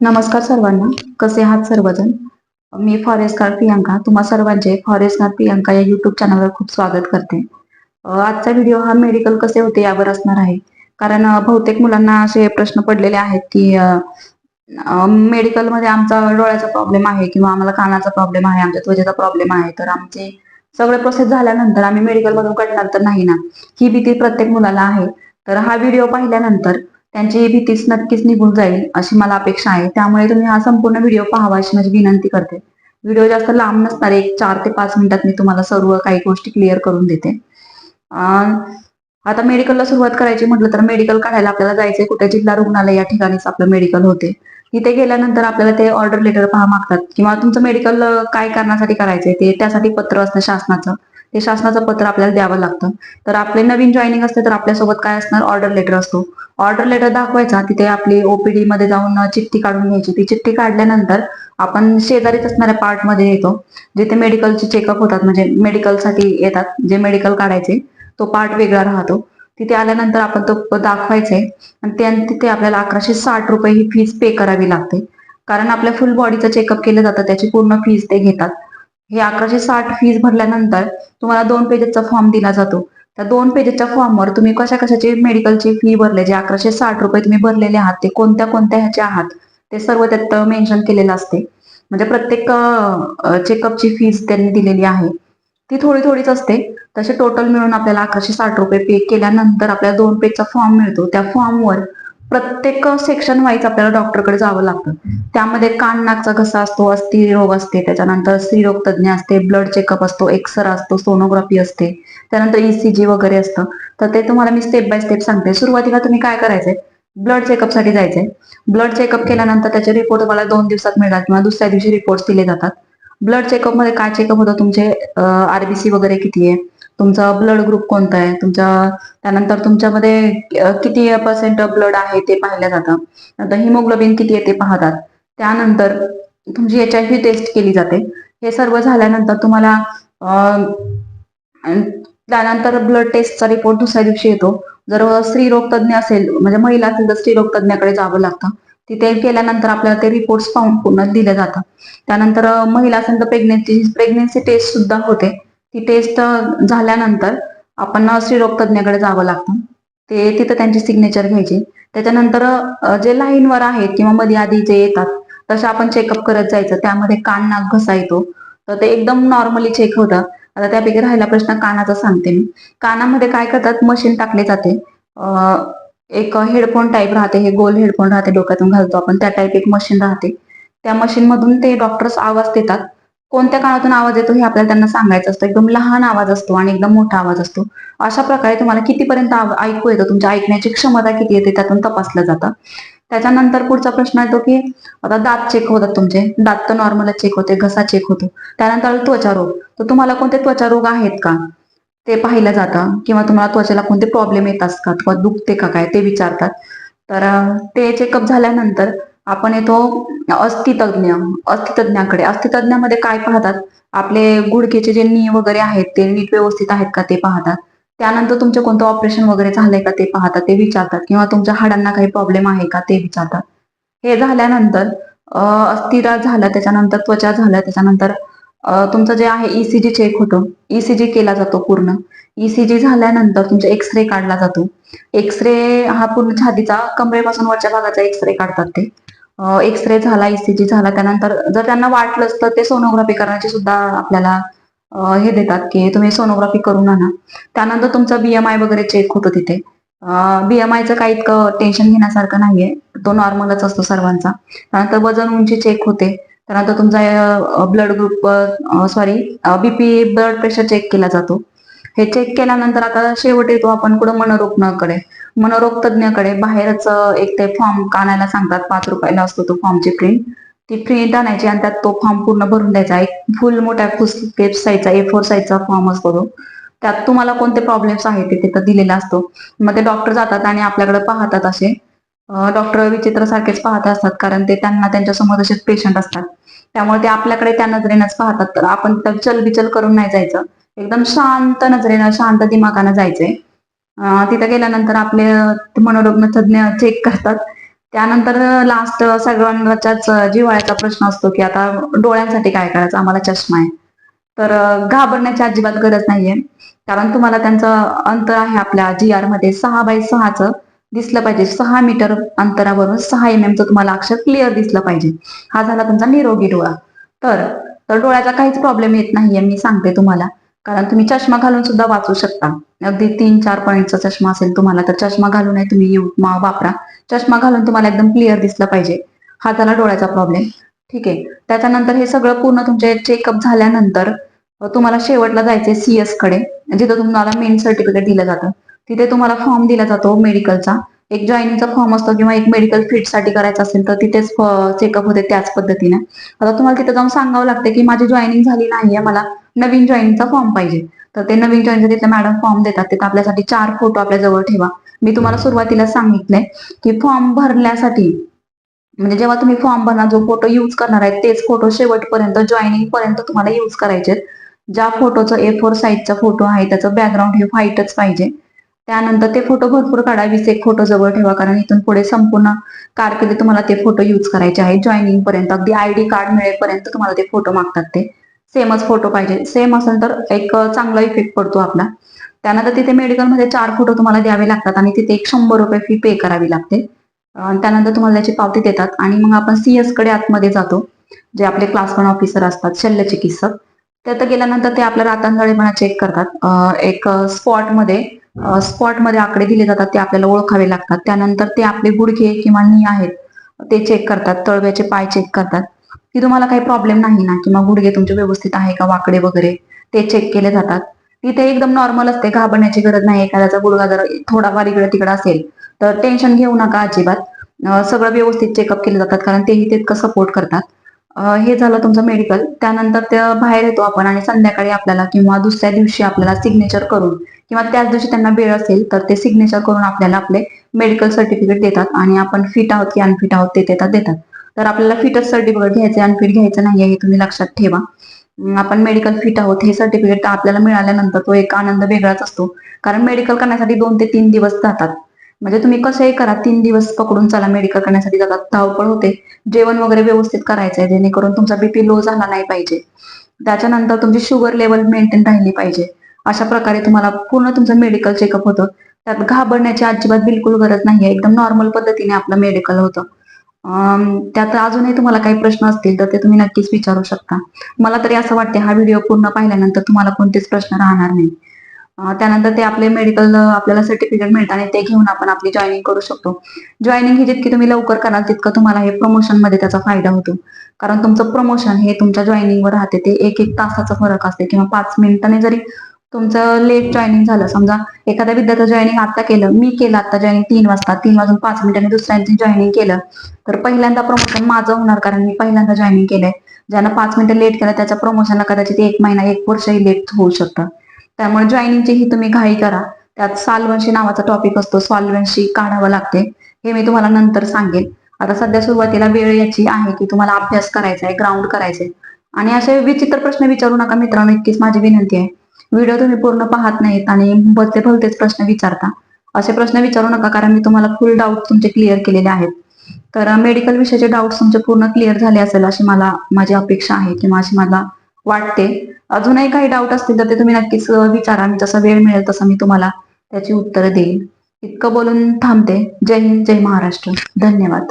नमस्कार सर्वांना. कसे आहात सर्वजण? मी फॉरेस्टगार प्रियांका. तुम्हा सर्वांचे फॉरेस्टगार प्रियांका या युट्यूब चॅनलवर खूप स्वागत करते. आजचा व्हिडिओ हा मेडिकल कसे होते यावर असणार आहे. कारण बहुतेक मुलांना असे प्रश्न पडलेले आहेत की मेडिकलमध्ये आमचा डोळ्याचा प्रॉब्लेम आहे किंवा आम्हाला कानाचा प्रॉब्लेम आहे आमच्या त्वचेचा प्रॉब्लेम आहे. तर आमचे सगळे प्रोसेस झाल्यानंतर आम्ही मेडिकलमधून काढणार तर नाही ना. ही भीती प्रत्येक मुलाला आहे. तर हा व्हिडिओ पाहिल्यानंतर त्यांची भीतीच नक्कीच निघून जाईल अशी मला अपेक्षा आहे. त्यामुळे तुम्ही हा संपूर्ण व्हिडिओ पाहावा अशी माझी विनंती करते. व्हिडिओ जास्त लांब नसणार एक चार ते पाच मिनिटात मी तुम्हाला सर्व काही गोष्टी क्लिअर करून देते. आता मेडिकलला सुरुवात करायची म्हटलं तर मेडिकल काढायला आपल्याला जायचंय. कुठे जिल्हा रुग्णालय या ठिकाणीच आपलं मेडिकल होते. तिथे गेल्यानंतर आपल्याला ते ऑर्डर लेटर पहा मागतात किंवा तुमचं मेडिकल काय करण्यासाठी करायचंय ते त्यासाठी पत्र असतं शासनाचं. ते शासनाचं पत्र आपल्याला द्यावं लागतं. तर आपले नवीन जॉईनिंग असते तर आपल्यासोबत काय असणार? ऑर्डर लेटर असतो. ऑर्डर लेटर दाखवायचा तिथे आपली ओपीडी मध्ये जाऊन चिठ्ठी काढून घ्यायची. ती चिठ्ठी काढल्यानंतर आपण शेजारीच असणाऱ्या पार्टमध्ये येतो जिथे मेडिकलचे चेकअप होतात म्हणजे मेडिकलसाठी येतात जे मेडिकल काढायचे तो पार्ट वेगळा राहतो. तिथे आल्यानंतर आपण तो दाखवायचा आहे आणि त्या- तिथे आपल्याला अकराशे साठ रुपये ही फीज पे करावी लागते. कारण आपल्या फुल बॉडीचं चेकअप केलं जातं त्याची पूर्ण फीज ते घेतात. हे अकराशे साठ फीज भरल्यानंतर तुम्हाला दोन पेजेसचा फॉर्म दिला जातो. त्या दोन पेजेसच्या फॉर्मवर तुम्ही कशा कशाची मेडिकलची फी भरले जे अकराशे साठ रुपये तुम्ही भरलेले आहात ते कोणत्या कोणत्या ह्याचे आहात ते सर्व त्यात मेन्शन केलेलं असते. म्हणजे प्रत्येक चेकअपची फीज त्यांनी दिलेली आहे. ती थोडी थोडीच असते. तसे टोटल मिळून आपल्याला अकराशे साठ रुपये पे केल्यानंतर आपल्याला दोन पेजचा फॉर्म मिळतो. त्या फॉर्मवर प्रत्येक सेक्शन वाईज आपल्याला डॉक्टरकडे जावं लागतं. त्यामध्ये कान नाकचा घसा असतो अस्थि रोग असते त्याच्यानंतर स्त्रीरोग तज्ज्ञ असते ब्लड चेकअप असतो एक्सर असतो सोनोग्राफी असते त्यानंतर ईसीजी वगैरे असतं. तर ते तुम्हाला मी स्टेप बाय स्टेप सांगते. सुरुवातीला तुम्ही काय करायचंय? ब्लड चेकअपसाठी जायचंय. ब्लड चेकअप केल्यानंतर त्याचे रिपोर्ट तुम्हाला दोन दिवसात मिळतात किंवा दुसऱ्या दिवशी रिपोर्ट दिले जातात. ब्लड चेकअपमध्ये काय चेकअप होतं तुमचे? आरबीसी वगैरे किती आहे? तुमचा ब्लड ग्रुप कोणता आहे? तुमच्या त्यानंतर तुमच्यामध्ये किती पर्सेंट ब्लड आहे ते पाहिलं जातं. नंतर हिमोग्लोबिन किती आहे ते पाहतात. त्यानंतर तुमची एच आय व्ही टेस्ट केली जाते. हे सर्व झाल्यानंतर तुम्हाला त्यानंतर ब्लड टेस्टचा रिपोर्ट दुसऱ्या दिवशी येतो. जर स्त्रीरोग तज्ज्ञ असेल म्हणजे महिला असेल तर स्त्रीरोग तज्ज्ञाकडे जावं लागतं. तिथे केल्यानंतर आपल्याला ते रिपोर्ट्स पाहून पूर्ण दिले जातात. त्यानंतर महिला असेल तर प्रेग्नेन्सी प्रेग्नेन्सी टेस्ट सुद्धा होते. ती टेस्ट झाल्यानंतर आपण अ, स्त्रीरोग तज्ज्ञाकडे जावं लागतं. ते तिथं त्यांची सिग्नेचर घ्यायची. त्याच्यानंतर जे लाईनवर आहेत किंवा मध्ये आधी जे येतात तसं आपण चेकअप करत जायचं. त्यामध्ये कान नाक घसा येतो तर ते एकदम नॉर्मली चेक होतं. आता त्यापैकी राहिला प्रश्न कानाचा सांगते मी. कानामध्ये काय करतात? मशीन टाकले जाते. एक हेडफोन टाईप राहते. हे गोल हेडफोन राहते. डोक्यातून घालतो आपण. त्या टाईप एक मशीन राहते. त्या मशीन मधून ते डॉक्टर्स आवाज देतात. कोणत्या कानातून आवाज येतो हे आपल्याला त्यांना सांगायचं असतं. एकदम लहान आवाज असतो आणि एकदम मोठा आवाज असतो. अशा प्रकारे तुम्हाला कितीपर्यंत ऐकू येतं तुमच्या ऐकण्याची क्षमता किती येते त्यातून तपासलं जातं. त्याच्यानंतर पुढचा प्रश्न येतो की आता दात चेक होतात तुमचे. दात तर नॉर्मलच चेक होते घसा चेक होतो. त्यानंतर त्वचा रोग. तर तुम्हाला कोणते त्वचा रोग आहेत का? ते पाहिलं जातं. किंवा तुम्हाला त्वचेला कोणते प्रॉब्लेम येत असतात? किंवा दुखते का काय? ते विचारतात. तर ते चेकअप झाल्यानंतर आपण येतो अस्थितज्ञ अस्थितज्ञाकडे अस्थितज्ञामध्ये काय पाहतात? आपले गुडघेचे जे नी वगैरे आहेत ते नीट व्यवस्थित आहेत का ते पाहतात. त्यानंतर तुमचं कोणतं ऑपरेशन वगैरे झालंय का ते पाहतात ते विचारतात. किंवा तुमच्या हाडांना काही प्रॉब्लेम आहे का ते विचारतात. हे झाल्यानंतर अस्थिरा झालं त्याच्यानंतर त्वचा झाला त्याच्यानंतर तुमचं जे आहे ईसीजी चेक होतो. ईसीजी केला जातो पूर्ण. ईसीजी झाल्यानंतर तुमचा एक्सरे काढला जातो. एक्सरे हा पूर्ण छातीचा कमरेपासून वरच्या भागाचा एक्सरे काढतात ते. एक्सरे झाला ईसीजी झाला त्यानंतर जर त्यांना वाटलंच तर ते सोनोग्राफी करण्याची सुद्धा आपल्याला हे देतात की तुम्ही सोनोग्राफी करून आणा. त्यानंतर तुमचं बीएमआय वगैरे चेक होतो तिथे. बीएमआयचं काही इतकं टेन्शन घेण्यासारखं नाहीये. तो नॉर्मलच असतो सर्वांचा. त्यानंतर वजन उंची चेक होते. त्यानंतर तुमचा blood group sorry BP blood pressure check केला जातो. हे चेक केल्यानंतर आता शेवट येतो आपण कुठं मनोरुग्णाकडे मनोरोग तज्ञाकडे बाहेरच एक ते फॉर्म आणायला सांगतात. पाच रुपयाला असतो तो फॉर्मची प्रिंट ती प्रिंट आणायची आणि त्यात तो फॉर्म पूर्ण भरून द्यायचा. एक फुल मोठ्या पेज साईजचा ए फोर साईजचा फॉर्म असतो तो. त्यात तुम्हाला कोणते प्रॉब्लेम्स आहेत ते तिथं दिलेला असतो. मग ते डॉक्टर जातात आणि आपल्याकडे पाहतात असे. डॉक्टर विचित्र सारखेच पाहत असतात कारण ते त्यांना त्यांच्यासमोर असेच पेशंट असतात. त्यामुळे ते आपल्याकडे त्या नजरेनंच पाहतात. तर आपण तर चलबिचल करून नाही जायचं. एकदम शांत नजरेनं शांत दिमागानं जायचंय. तिथं गेल्यानंतर आपले मनोरुग्ण तज्ज्ञ तज्ञ चेक करतात. त्यानंतर लास्ट सगळ्यांच्याच जिव्हाळ्याचा प्रश्न असतो की आता डोळ्यांसाठी काय करायचं? आम्हाला चष्मा आहे. तर घाबरण्याची अजिबात गरज नाहीये. कारण तुम्हाला त्यांचं अंतर आहे आपल्या जी आरमध्ये. सहा बाय सहाचं दिसलं पाहिजे. सहा मीटर अंतरावरून सहा एम एमचं तुम्हाला अक्षर क्लिअर दिसलं पाहिजे. हा झाला तुमचा निरोगी डोळा. तर तर डोळ्याचा काहीच प्रॉब्लेम येत नाहीये. मी सांगते तुम्हाला. कारण तुम्ही चष्मा घालून सुद्धा वाचू शकता. अगदी तीन चार पॉईंटचा चष्मा असेल तुम्हाला तर चष्मा घालूनही तुम्ही वापरा. चष्मा घालून तुम्हाला एकदम क्लिअर दिसलं पाहिजे. हा त्याला डोळ्याचा प्रॉब्लेम ठीक आहे. त्याच्यानंतर हे सगळं पूर्ण तुमचे चेकअप झाल्यानंतर तुम्हाला शेवटला जायचंय सीएसकडे. जिथं तुम्हाला मेन सर्टिफिकेट दिलं जातं. तिथे तुम्हाला फॉर्म दिला जातो मेडिकलचा एक जॉईनिंगचा फॉर्म असतो किंवा एक मेडिकल फिटसाठी करायचं असेल तर तिथेच चेकअप होते त्याच पद्धतीने. आता तुम्हाला तिथे जाऊन सांगावं लागतं की माझी जॉईनिंग झाली नाहीये मला नवीन जॉईनिंगचा फॉर्म पाहिजे. तर ते नवीन जॉईनिंगचा तिथे मॅडम फॉर्म देतात तिथे आपल्यासाठी चार फोटो आपल्या जवळ ठेवा. मी तुम्हाला सुरुवातीला सांगितलंय की फॉर्म भरण्यासाठी म्हणजे जेव्हा तुम्ही फॉर्म भरणार जो फोटो यूज करणार आहे तेच फोटो शेवटपर्यंत जॉईनिंग पर्यंत तुम्हाला यूज करायचे ज्या फोटोचं ए फोर साईजचा फोटो आहे त्याचं बॅकग्राऊंड हे व्हाईटच पाहिजे. त्यानंतर ते फोटो भरपूर काढा वीस एक फोटो जवळ ठेवा कारण इथून पुढे संपूर्ण कारकिर्दी तुम्हाला ते फोटो यूज करायचे आहेत जॉईनिंग पर्यंत अगदी आयडी कार्ड मिळेपर्यंत तुम्हाला ते फोटो मागतात ते. सेमच फोटो पाहिजे. सेम असेल तर एक चांगला इफेक्ट पडतो आपला. त्यानंतर तिथे मेडिकलमध्ये चार फोटो तुम्हाला द्यावे लागतात आणि तिथे एक शंभर रुपये फी पे करावी लागते. त्यानंतर तुम्हाला त्याची पावती देतात आणि मग आपण सीएसकडे आतमध्ये जातो जे आपले क्लास वन ऑफिसर असतात शल्यचिकित्सक. त्यात गेल्यानंतर ते आपल्या रातांजळेपणा चेक करतात. एक स्पॉटमध्ये स्पॉटमध्ये आकडे दिले जातात ते आपल्याला ओळखावे लागतात. त्यानंतर ते आपले गुडघे किंवा नी आहेत ते चेक करतात तळव्याचे पाय चेक करतात. की तुम्हाला काही प्रॉब्लेम नाही ना किंवा गुडघे तुमचे व्यवस्थित आहे का वाकडे वगैरे ते चेक केले जातात. तिथे एकदम नॉर्मल असते घाबरण्याची गरज नाही एखाद्याचा गुडघा जर थोडाफार इकडे तिकडे असेल तर टेन्शन घेऊ नका अजिबात. सगळं व्यवस्थित चेकअप केले जातात कारण तेही तितकं सपोर्ट करतात. हे झालं तुमचं मेडिकल त्यानंतर ते बाहेर येतो आपण आणि संध्याकाळी आपल्याला किंवा दुसऱ्या दिवशी आपल्याला सिग्नेचर करून किंवा त्याच दिवशी त्यांना वेळ असेल तर ते सिग्नेचर करून आपल्याला आपले मेडिकल सर्टिफिकेट देतात आणि आपण फिट आहोत की अनफिट आहोत ते देतात देतात. तर आपल्याला फिटच सर्टिफिकेट घ्यायचं अनफिट घ्यायचं नाही हे तुम्ही लक्षात ठेवा. आपण मेडिकल फिट आहोत हे सर्टिफिकेट आपल्याला मिळाल्यानंतर तो एक आनंद वेगळाच असतो. कारण मेडिकल करण्यासाठी दोन ते तीन दिवस जातात. म्हणजे तुम्ही कसंही करा तीन दिवस पकडून चला मेडिकल करण्यासाठी जातात. धावपळ होते. जेवण वगैरे व्यवस्थित करायचं आहे जेणेकरून तुमचा बीपी लो झाला नाही पाहिजे. त्याच्यानंतर तुमची शुगर लेवल मेंटेन राहिली पाहिजे. अशा प्रकारे तुम्हाला पूर्ण तुमचं मेडिकल चेकअप होतं. त्यात घाबरण्याची अजिबात बिलकुल गरज नाहीये एकदम नॉर्मल पद्धतीने आपलं मेडिकल होतं. त्यात अजूनही तुम्हाला काही प्रश्न असतील तर ते तुम्ही नक्कीच विचारू शकता. मला तरी असं वाटते हा व्हिडिओ पूर्ण पाहिल्यानंतर तुम्हाला कोणतेच प्रश्न राहणार नाही. त्यानंतर ते आपले मेडिकल आपल्याला सर्टिफिकेट मिळतं आणि ते घेऊन आपण आपली जॉईनिंग करू शकतो. जॉईनिंग ही जितकी तुम्ही लवकर कराल तितकं तुम्हाला हे प्रमोशनमध्ये त्याचा फायदा होतो. कारण तुमचं प्रमोशन हे तुमच्या joining वर राहते. ते एक एक तासाचा फरक असते किंवा पाच मिनिटांनी जरी तुमचं लेट जॉईनिंग झालं समजा एखाद्या विद्यार्थ्या जॉईनिंग आता केलं मी केलं आता जॉईनिंग तीन वाजता तीन वाजून पाच मिनिटांनी दुसऱ्यांनी जॉईनिंग केलं तर पहिल्यांदा प्रमोशन माझं होणार कारण मी पहिल्यांदा जॉईनिंग केलंय. ज्यानं पाच मिनिटं लेट केलं त्याच्या प्रमोशनला कदाचित एक महिना एक वर्षही लेट होऊ शकतं. त्यामुळे जॉईनिंगची ही तुम्ही घाई करा. त्यात सालवंशी नावाचा टॉपिक असतो. सॉल्वन्सी काढावं लागते. हे मी तुम्हाला नंतर सांगेन आता सध्या सुरुवातीला वेळ याची आहे की तुम्हाला अभ्यास करायचा आहे ग्राउंड करायचंय. आणि असे विचित्र प्रश्न विचारू नका मित्रांनो. इतकीच माझी विनंती आहे. व्हिडिओ तुम्ही पूर्ण पाहत नाहीत आणि भलते भलतेच प्रश्न विचारता. असे प्रश्न विचारू नका कारण मी तुम्हाला फुल डाऊट तुमचे क्लिअर केलेले आहेत. तर मेडिकल विषयाचे डाऊट तुमचे पूर्ण क्लिअर झाले असेल अशी मला माझी अपेक्षा आहे किंवा अशी मला वाटते. अजूनही काही डाऊट असतील तर ते तुम्ही नक्कीच विचारा. मी जसा वेळ मिळेल तसं मी तुम्हाला त्याची उत्तरं देईन. इतकं बोलून थांबते. जय हिंद जय महाराष्ट्र. धन्यवाद.